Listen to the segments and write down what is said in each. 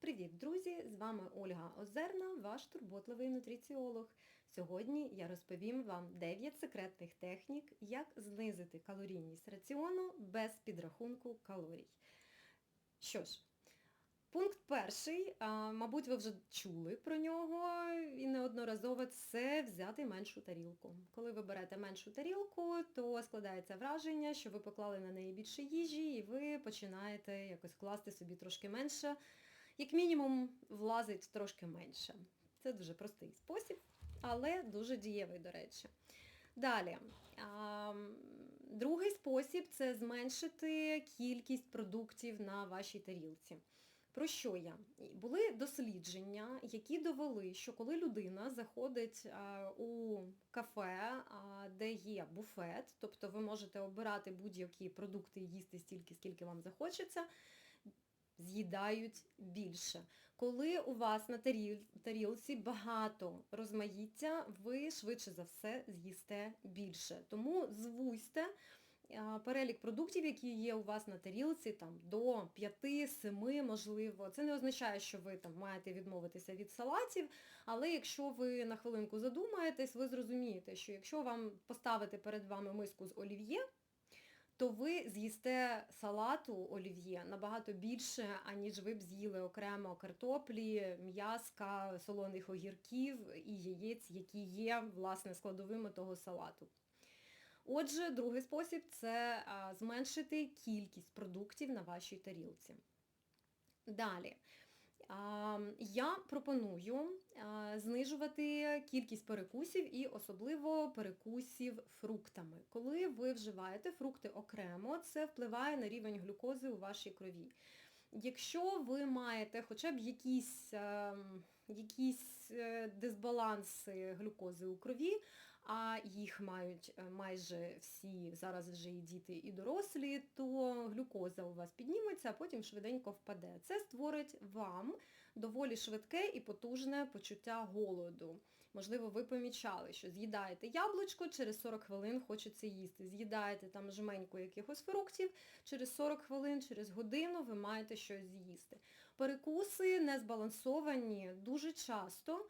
Привіт, друзі! З вами Ольга Озерна, ваш турботливий нутриціолог. Сьогодні я розповім вам 9 секретних технік, як знизити калорійність раціону без підрахунку калорій. Що ж, пункт перший, мабуть, ви вже чули про нього і неодноразово це взяти меншу тарілку. Коли ви берете меншу тарілку, то складається враження, що ви поклали на неї більше їжі і ви починаєте якось класти собі трошки менше як мінімум влазить трошки менше. Це дуже простий спосіб, але дуже дієвий, до речі. Далі, другий спосіб це зменшити кількість продуктів на вашій тарілці. Про що я? Були дослідження, які довели, що коли людина заходить у кафе, де є буфет, тобто ви можете обирати будь-які продукти і їсти стільки, скільки вам захочеться, з'їдають більше. Коли у вас на тарілці багато розмаїття, ви швидше за все з'їсте більше. Тому звузьте перелік продуктів, які є у вас на тарілці, там, до 5-7, можливо. Це не означає, що ви там маєте відмовитися від салатів, але якщо ви на хвилинку задумаєтесь, ви зрозумієте, що якщо вам поставити перед вами миску з олів'є, то ви з'їсте салату олів'є набагато більше, аніж ви б з'їли окремо картоплі, м'яска, солоних огірків і яєць, які є, власне, складовими того салату. Отже, другий спосіб це зменшити кількість продуктів на вашій тарілці. Далі. Я пропоную знижувати кількість перекусів і особливо перекусів фруктами. Коли ви вживаєте фрукти окремо, це впливає на рівень глюкози у вашій крові. Якщо ви маєте хоча б якісь ем, якісь е, дисбаланси глюкози у крові, а їх мають е, майже всі, зараз вже і діти, і дорослі, то глюкоза у вас підніметься, а потім швиденько впаде. Це створить вам доволі швидке і потужне почуття голоду. Можливо, ви помічали, що з'їдаєте яблучко, через 40 хвилин хочеться їсти. З'їдаєте там жменьку якихось фруктів, через 40 хвилин, через годину ви маєте щось з'їсти. Перекуси незбалансовані дуже часто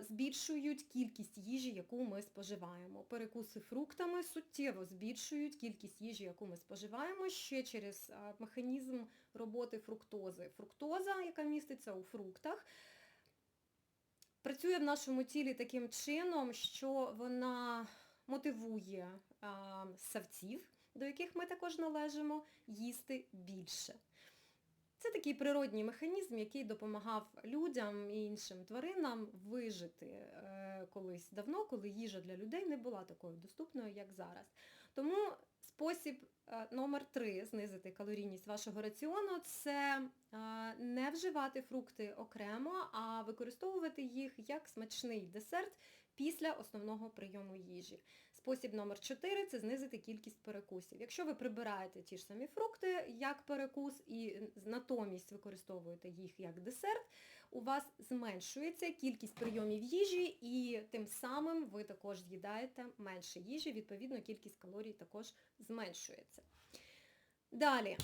збільшують кількість їжі, яку ми споживаємо. Перекуси фруктами суттєво збільшують кількість їжі, яку ми споживаємо, ще через механізм роботи фруктози. Фруктоза, яка міститься у фруктах, працює в нашому тілі таким чином, що вона мотивує савців, до яких ми також належимо, їсти більше. Це такий природній механізм, який допомагав людям і іншим тваринам вижити е, колись давно, коли їжа для людей не була такою доступною, як зараз. Тому спосіб е, номер три знизити калорійність вашого раціону це е, не вживати фрукти окремо, а використовувати їх як смачний десерт після основного прийому їжі. Спосіб номер 4 це знизити кількість перекусів. Якщо ви прибираєте ті ж самі фрукти як перекус і натомість використовуєте їх як десерт, у вас зменшується кількість прийомів їжі і тим самим ви також з'їдаєте менше їжі, відповідно кількість калорій також зменшується. Далі.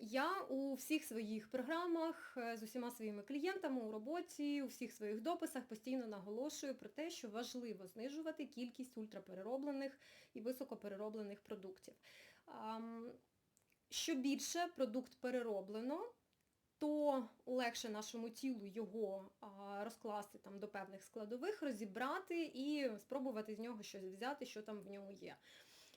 Я у всіх своїх програмах е, з усіма своїми клієнтами у роботі, у всіх своїх дописах постійно наголошую про те, що важливо знижувати кількість ультраперероблених і високоперероблених продуктів. Що більше продукт перероблено, то легше нашому тілу його розкласти там до певних складових, розібрати і спробувати з нього щось взяти, що там в ньому є.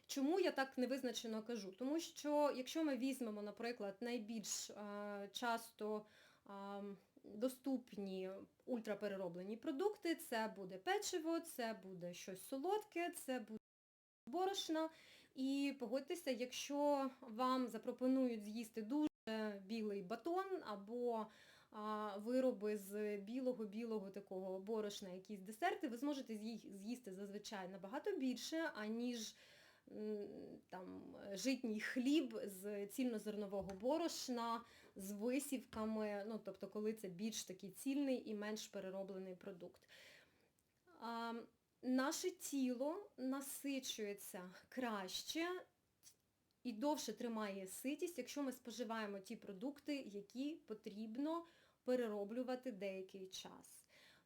Чому я так невизначено кажу? Тому що якщо ми візьмемо, наприклад, найбільш а, часто а, доступні ультраперероблені продукти, це буде печиво, це буде щось солодке, це буде борошно. І погодьтеся, якщо вам запропонують з'їсти дуже білий батон або а, вироби з білого-білого такого борошна, якісь десерти, ви зможете з'їсти зазвичай набагато більше, аніж там, житній хліб з цільнозернового борошна, з висівками, ну, тобто коли це більш такий цільний і менш перероблений продукт. А, Наше тіло насичується краще і довше тримає ситість, якщо ми споживаємо ті продукти, які потрібно перероблювати деякий час.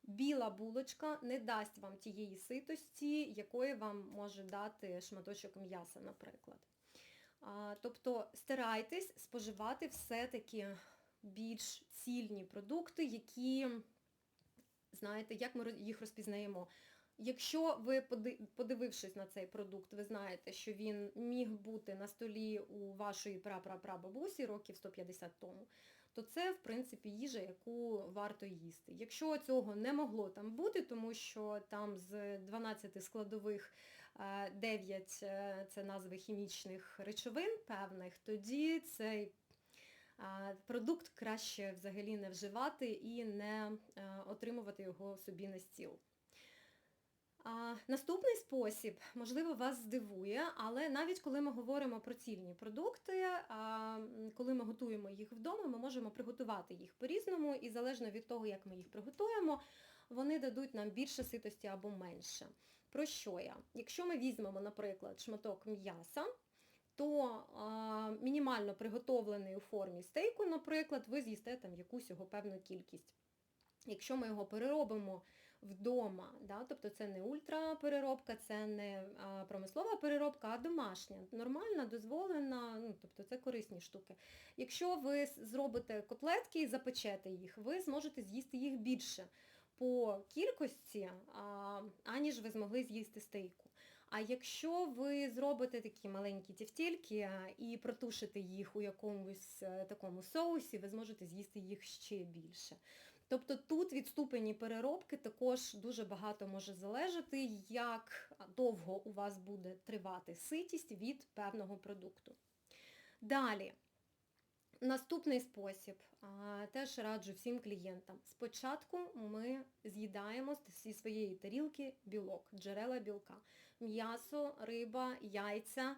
Біла булочка не дасть вам тієї ситості, якої вам може дати шматочок м'яса, наприклад. Тобто старайтесь споживати все-таки більш цільні продукти, які, знаєте, як ми їх розпізнаємо. Якщо ви, подивившись на цей продукт, ви знаєте, що він міг бути на столі у вашої прапрапрабабусі років 150 тому, то це, в принципі, їжа, яку варто їсти. Якщо цього не могло там бути, тому що там з 12 складових 9 е, це назви хімічних речовин певних, тоді цей продукт краще взагалі не вживати і не е, отримувати його собі на стіл. А, Наступний спосіб, можливо, вас здивує, але навіть коли ми говоримо про цільні продукти, а, коли ми готуємо їх вдома, ми можемо приготувати їх по-різному, і залежно від того, як ми їх приготуємо, вони дадуть нам більше ситості або менше. Про що я? Якщо ми візьмемо, наприклад, шматок м'яса, то а, мінімально приготовлений у формі стейку, наприклад, ви з'їсте там якусь його певну кількість. Якщо ми його переробимо вдома. Да? Тобто це не ультрапереробка, це не промислова переробка, а домашня. Нормальна, дозволена, ну, тобто це корисні штуки. Якщо ви зробите котлетки і запечете їх, ви зможете з'їсти їх більше по кількості, а, аніж ви змогли з'їсти стейку. А якщо ви зробите такі маленькі тівтільки і протушите їх у якомусь е, такому соусі, ви зможете з'їсти їх ще більше. Тобто тут від ступені переробки також дуже багато може залежати, як довго у вас буде тривати ситість від певного продукту. Далі, наступний спосіб, теж раджу всім клієнтам. Спочатку ми з'їдаємо зі своєї тарілки білок, джерела білка, м'ясо, риба, яйця,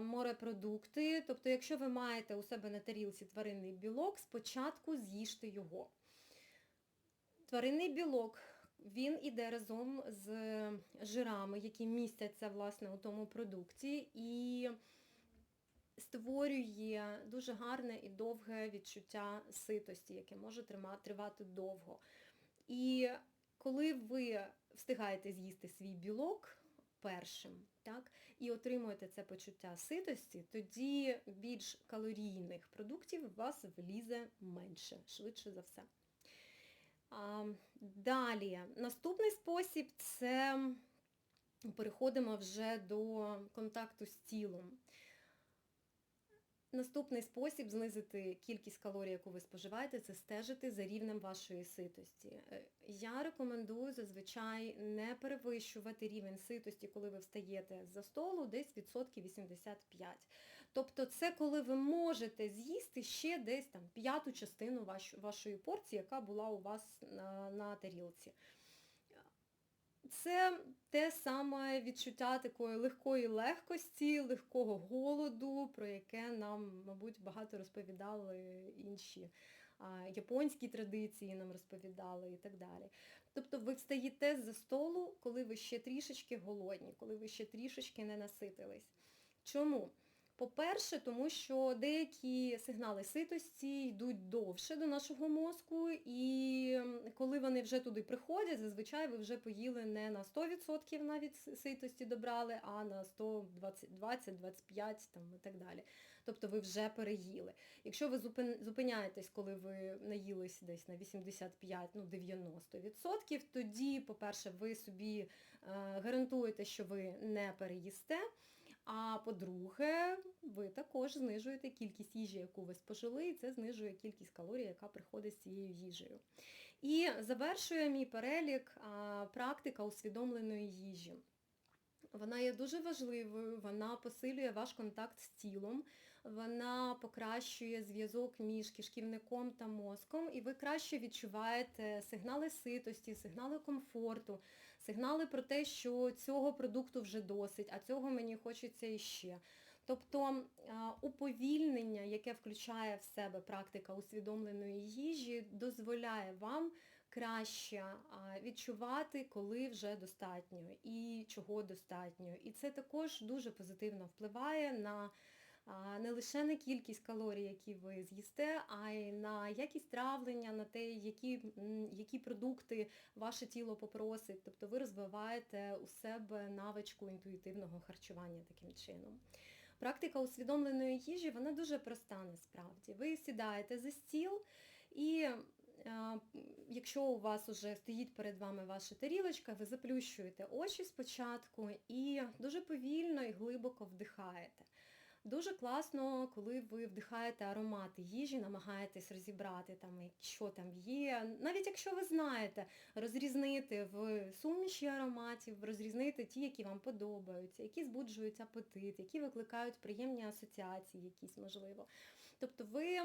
морепродукти. Тобто, якщо ви маєте у себе на тарілці тваринний білок, спочатку з'їжте його. Тваринний білок, він іде разом з жирами, які містяться власне у тому продукті, і створює дуже гарне і довге відчуття ситості, яке може тривати довго. І коли ви встигаєте з'їсти свій білок першим, так, і отримуєте це почуття ситості, тоді більш калорійних продуктів у вас влізе менше, швидше за все. Далі, наступний спосіб це переходимо вже до контакту з тілом. Наступний спосіб знизити кількість калорій, яку ви споживаєте, це стежити за рівнем вашої ситості. Е, я рекомендую зазвичай не перевищувати рівень ситості, коли ви встаєте за столу, десь відсотків 85. Тобто це коли ви можете з'їсти ще десь там п'яту частину вашої порції, яка була у вас на, на тарілці. Це те саме відчуття такої легкої легкості, легкого голоду, про яке нам, мабуть, багато розповідали інші японські традиції нам розповідали і так далі. Тобто ви встаєте за столу, коли ви ще трішечки голодні, коли ви ще трішечки не наситились. Чому? По-перше, тому що деякі сигнали ситості йдуть довше до нашого мозку, і коли вони вже туди приходять, зазвичай ви вже поїли не на 100% навіть ситості добрали, а на 120-25 там, і так далі. Тобто ви вже переїли. Якщо ви зупиняєтесь, коли ви наїлись десь на 85-90%, ну, тоді, по-перше, ви собі е, гарантуєте, що ви не переїсте. А по-друге, ви також знижуєте кількість їжі, яку ви спожили, і це знижує кількість калорій, яка приходить з цією їжею. І завершує мій перелік практика усвідомленої їжі. Вона є дуже важливою, вона посилює ваш контакт з тілом, вона покращує зв'язок між кишківником та мозком, і ви краще відчуваєте сигнали ситості, сигнали комфорту, сигнали про те, що цього продукту вже досить, а цього мені хочеться іще. Тобто уповільнення, яке включає в себе практика усвідомленої їжі, дозволяє вам краще відчувати, коли вже достатньо і чого достатньо. І це також дуже позитивно впливає на не лише на кількість калорій, які ви з'їсте, а й на якість травлення, на те, які, які продукти ваше тіло попросить. Тобто ви розвиваєте у себе навичку інтуїтивного харчування таким чином. Практика усвідомленої їжі, вона дуже проста насправді. Ви сідаєте за стіл і якщо у вас вже стоїть перед вами ваша тарілочка, ви заплющуєте очі спочатку і дуже повільно і глибоко вдихаєте. Дуже класно, коли ви вдихаєте аромати їжі, намагаєтесь розібрати, там, що там є. Навіть якщо ви знаєте, розрізнити в суміші ароматів, розрізнити ті, які вам подобаються, які збуджують апетит, які викликають приємні асоціації якісь, можливо. Тобто ви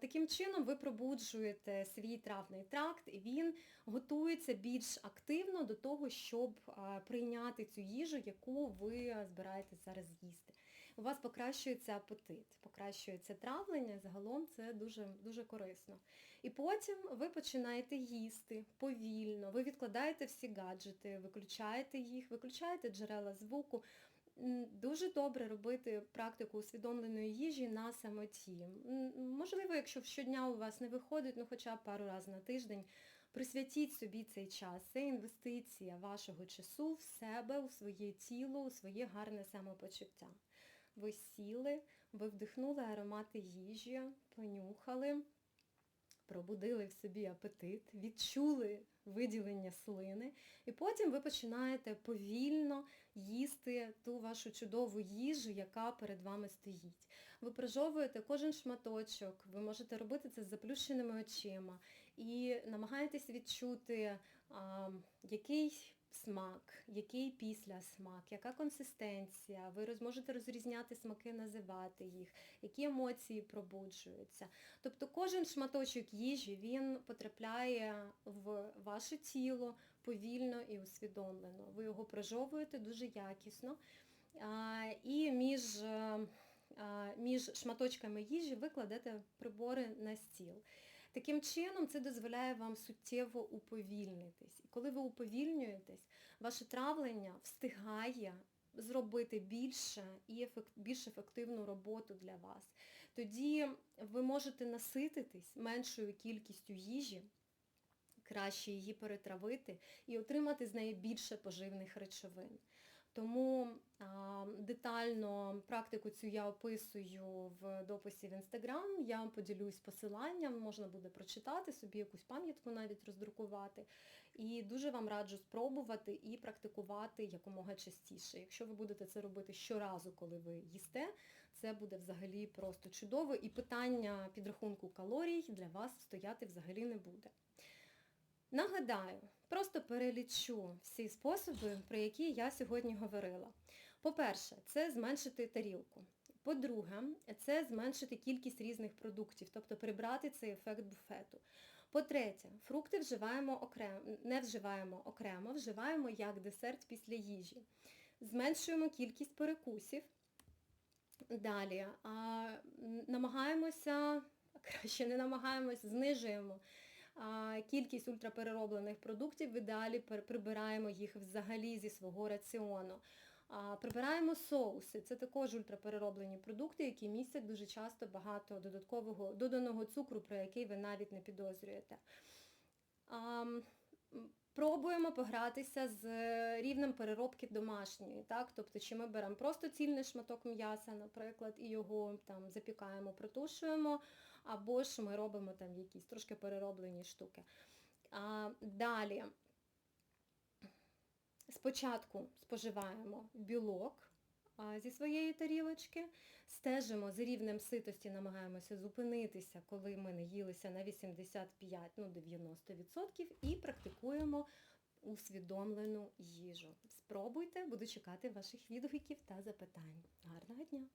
таким чином ви пробуджуєте свій травний тракт, і він готується більш активно до того, щоб прийняти цю їжу, яку ви збираєтесь зараз їсти. У вас покращується апетит, покращується травлення, загалом це дуже, дуже корисно. І потім ви починаєте їсти повільно, ви відкладаєте всі гаджети, виключаєте їх, виключаєте джерела звуку. Дуже добре робити практику усвідомленої їжі на самоті. Можливо, якщо щодня у вас не виходить, ну хоча б пару разів на тиждень, присвятіть собі цей час. Це інвестиція вашого часу в себе, у своє тіло, у своє гарне самопочуття. Ви сіли, ви вдихнули аромати їжі, понюхали, пробудили в собі апетит, відчули виділення слини, і потім ви починаєте повільно їсти ту вашу чудову їжу, яка перед вами стоїть. Ви прожовуєте кожен шматочок, ви можете робити це з заплющеними очима і намагаєтесь відчути, а, який смак, який післясмак, яка консистенція, ви роз, можете розрізняти смаки, називати їх, які емоції пробуджуються. Тобто кожен шматочок їжі, він потрапляє в ваше тіло повільно і усвідомлено. Ви його прожовуєте дуже якісно. І між, між шматочками їжі ви кладете прибори на стіл. Таким чином, це дозволяє вам суттєво уповільнитись. І коли ви уповільнюєтесь, ваше травлення встигає зробити більше і ефект, більш ефективну роботу для вас. Тоді ви можете насититись меншою кількістю їжі, краще її перетравити і отримати з неї більше поживних речовин. Тому детально практику цю я описую в дописі в Інстаграм, я поділюсь посиланням, можна буде прочитати, собі якусь пам'ятку навіть роздрукувати. І дуже вам раджу спробувати і практикувати якомога частіше. Якщо ви будете це робити щоразу, коли ви їсте, це буде взагалі просто чудово, і питання підрахунку калорій для вас стояти взагалі не буде. Нагадаю, просто перелічу всі способи, про які я сьогодні говорила. По-перше, це зменшити тарілку. По-друге, це зменшити кількість різних продуктів, тобто прибрати цей ефект буфету. По-третє, фрукти вживаємо окремо, не вживаємо окремо, вживаємо як десерт після їжі. Зменшуємо кількість перекусів. Далі а, намагаємося, краще не намагаємось, знижуємо кількість ультраперероблених продуктів, в ідеалі прибираємо їх взагалі зі свого раціону. Прибираємо соуси, це також ультраперероблені продукти, які містять дуже часто багато додаткового доданого цукру, про який ви навіть не підозрюєте. Пробуємо погратися з рівнем переробки домашньої. так? Тобто, чи ми беремо просто цільний шматок м'яса, наприклад, і його там запікаємо, протушуємо, або ж ми робимо там якісь трошки перероблені штуки. А, Далі, спочатку споживаємо білок зі своєї тарілочки, стежимо з рівнем ситості, намагаємося зупинитися, коли ми не їлися на 85-90% ну, і практикуємо усвідомлену їжу. Спробуйте, буду чекати ваших відгуків та запитань. Гарного дня!